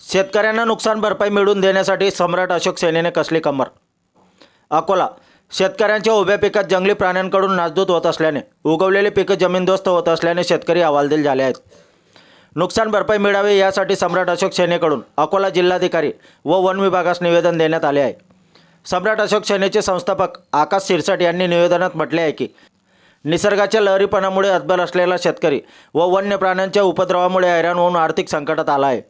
शेतकऱ्यांना नुकसान भरपाई मिळवून देण्यासाठी सम्राट अशोक सेनेने कसली कंबर अकोला. शेतकऱ्यांच्या उभ्या पिकात जंगली प्राण्यांकडून नासधूत होत असल्याने उगवलेली पिकं जमीनदोस्त होत असल्याने शेतकरी हवालदिल झाले आहेत. नुकसान भरपाई मिळावी यासाठी सम्राट अशोक सेनेकडून अकोला जिल्हाधिकारी व वन विभागास निवेदन देण्यात आले आहे. सम्राट अशोक सेनेचे संस्थापक आकाश सिरसाट यांनी निवेदनात म्हटले आहे की निसर्गाच्या लहरीपणामुळे अद्बल असलेला शेतकरी व वन्य प्राण्यांच्या उपद्रवामुळे हैराण होऊन आर्थिक संकटात आला आहे.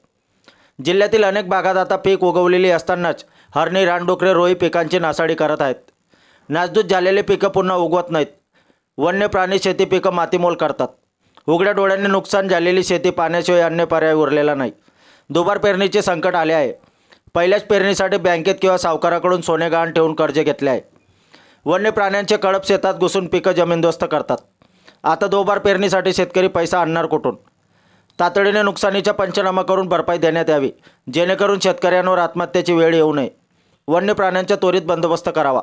जिल्ह्यातील अनेक भागात आता पीक उगवलेली असतानाच हरणी रानडुकरे रोई पिकांची नासाडी करत आहेत. नासधूत झालेले पिकं पुन्हा उगवत नाहीत. वन्य प्राणी शेती पिकं मातीमोल करतात. उघड्या डोळ्यांनी नुकसान झालेली शेती पाण्याशिवाय अन्य पर्याय उरलेला नाही. दुबार पेरणीचे संकट आले आहे. पहिल्याच पेरणीसाठी बँकेत किंवा सावकाराकडून सोने गहाण ठेवून कर्ज घेतले आहे. वन्य प्राण्यांचे कळप शेतात घुसून पिकं जमीनदोस्त करतात. आता दोबार पेरणीसाठी शेतकरी पैसा आणणार कुठून? तातडीने नुकसानीचा पंचनामा करून भरपाई देण्यात यावी. जेणेकरून शेतकऱ्यांवर आत्महत्येची वेळ येऊ नये. वन्य प्राण्यांचा त्वरित बंदोबस्त करावा.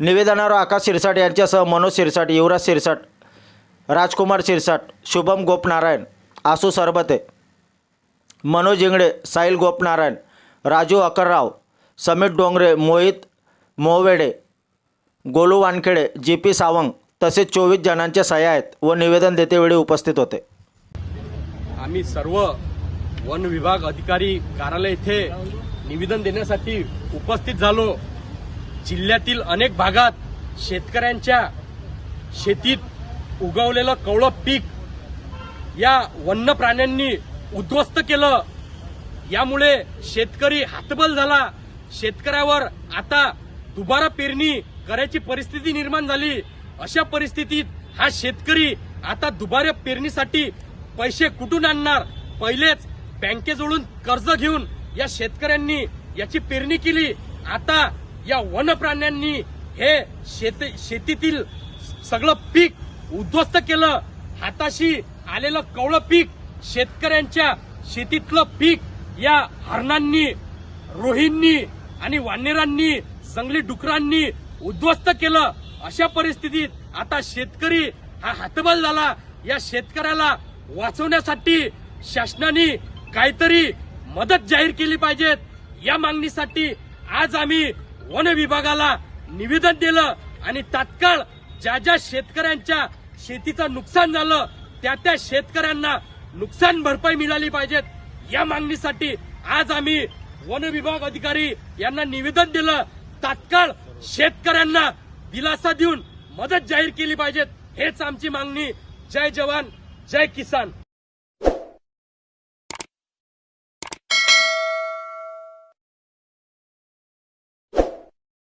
निवेदनावर आकाश शिरसाट यांच्यासह मनोज शिरसाट युवराज शिरसाट राजकुमार शिरसाट शुभम गोपनारायण आसू सरबते मनोज इंगडे साहिल गोपनारायण राजू अकरराव समीत डोंगरे मोहित मोहवेडे गोलू वानखेडे जी पी सावंग तसेच चोवीस जणांच्या सह्या आहेत व निवेदन देतेवेळी उपस्थित होते. आम्ही सर्व वन विभाग अधिकारी कार्यालय येथे निवेदन देण्यासाठी उपस्थित झालो. जिल्ह्यातील अनेक भागात शेतकऱ्यांच्या शेतीत उगवलेलं कवळं पीक या वन्य प्राण्यांनी उद्ध्वस्त केलं. यामुळे शेतकरी हातबल झाला. शेतकऱ्यावर आता दुबारा पेरणी करायची परिस्थिती निर्माण झाली. अशा परिस्थितीत हा शेतकरी आता दुबारा पेरणीसाठी पैसे कुठून आणणार? पहिलेच बँकेजवळून कर्ज घेऊन या शेतकऱ्यांनी याची पेरणी केली. आता या वन प्राण्यांनी हे शेत शेतीतील सगळं पीक उद्ध्वस्त केलं. हाताशी आलेलं कवळं पीक शेतकऱ्यांच्या शेतीतलं पीक या हरणांनी रोहींनी आणि वानेरांनी जंगली डुकरांनी उद्ध्वस्त केलं. अशा परिस्थितीत आता शेतकरी हा हातबल झाला. या शेतकऱ्याला वाचवण्यासाठी शासनाने काहीतरी मदत जाहीर केली पाहिजेत. या मागणीसाठी आज आम्ही वन विभागाला निवेदन दिलं आणि तात्काळ ज्या ज्या शेतकऱ्यांच्या शेतीचं नुकसान झालं त्या त्या शेतकऱ्यांना नुकसान भरपाई मिळाली पाहिजेत. या मागणीसाठी आज आम्ही वन विभाग अधिकारी यांना निवेदन दिलं. तात्काळ शेतकऱ्यांना दिलासा देऊन मदत जाहीर केली पाहिजेत हेच आमची मागणी. जय जवान जय किसान.